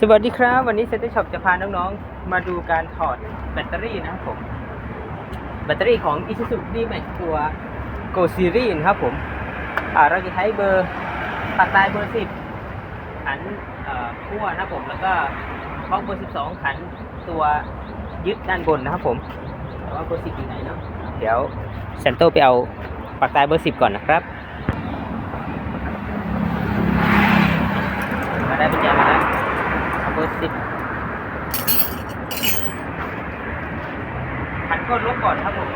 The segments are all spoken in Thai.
สวัสดีครับ วันนี้เซ็ตช็อปจะพาน้องๆ มาดูการถอดแบตเตอรี่นะครับผม แบตเตอรี่ของ Isuzu D-Max ตัว Go Series นะครับผมอาเราจะใช้เบอร์ตัดลายเบอร์ 10 ขันขั้วนะครับผม แล้วก็บล็อกเบอร์ 12 ขันตัวยึดด้านบนนะครับผมแต่ว่าเบอร์ 10 อยู่ไหนเนาะเดี๋ยวเซนโตไปเอาปากลายเบอร์ 10 ก่อนนะครับมาได้เป็นแจมาแล้วเอาเบอร์สิบขันก้นลบก่อนครับผม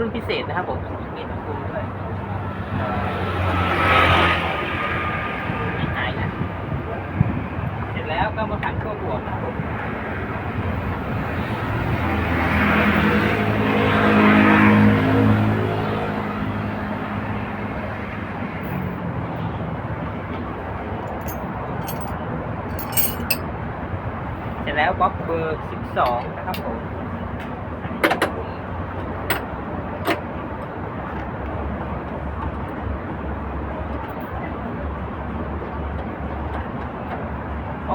รุ่นพิเศษนะครับผมมีตะปูด้วยมีไอนะ เสร็จแล้วก็มาขันข้อบวกนะครับผมเสร็จแล้วบล็อกเบอร์ 12 นะครับผม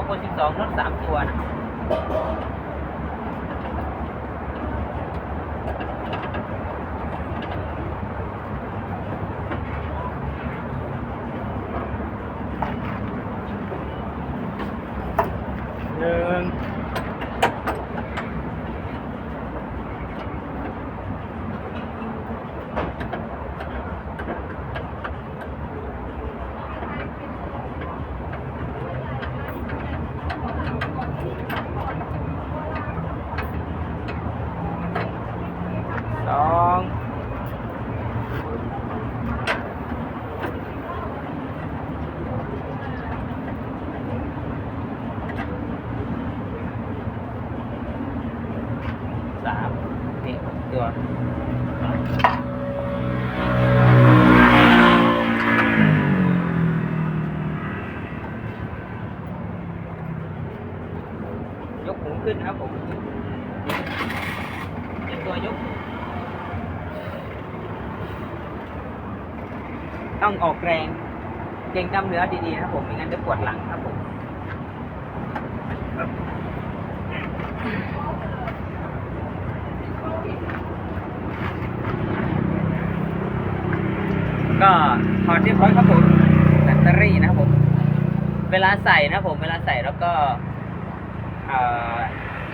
คนสิบสองลดสามตัวนะหนึ่งสองสาม นี่ตัวยกหูขึ้นนะครับผมเป็นตัวยก ต้องออกแรง เก่งกล้ามเนื้อดีๆนะครับผม ไม่งั้นจะปวดหลังครับผม ก็ถอดเรียบร้อยครับผมแบตเตอรี่นะครับผม เวลาใส่นะครับผมเวลาใส่แล้วก็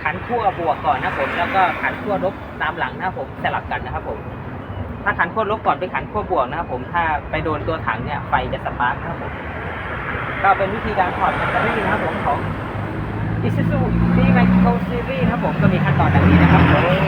ขันขั้วบวกก่อนนะครับผม แล้วก็ขันขั้วลบตามหลังนะครับผมสลับกันนะครับผม ถ้าขันขั้วลบก่อนไปขันขั้วบวกนะครับผมถ้าไปโดนตัวถังเนี่ยไฟจะสปาร์คนะครับผมก็เป็นวิธีการถอดแบตเตอรี่นะครับผมของ Isuzu D-Max Go Series นะครับผมก็มีขั้นตอนดังนี้นะครับผม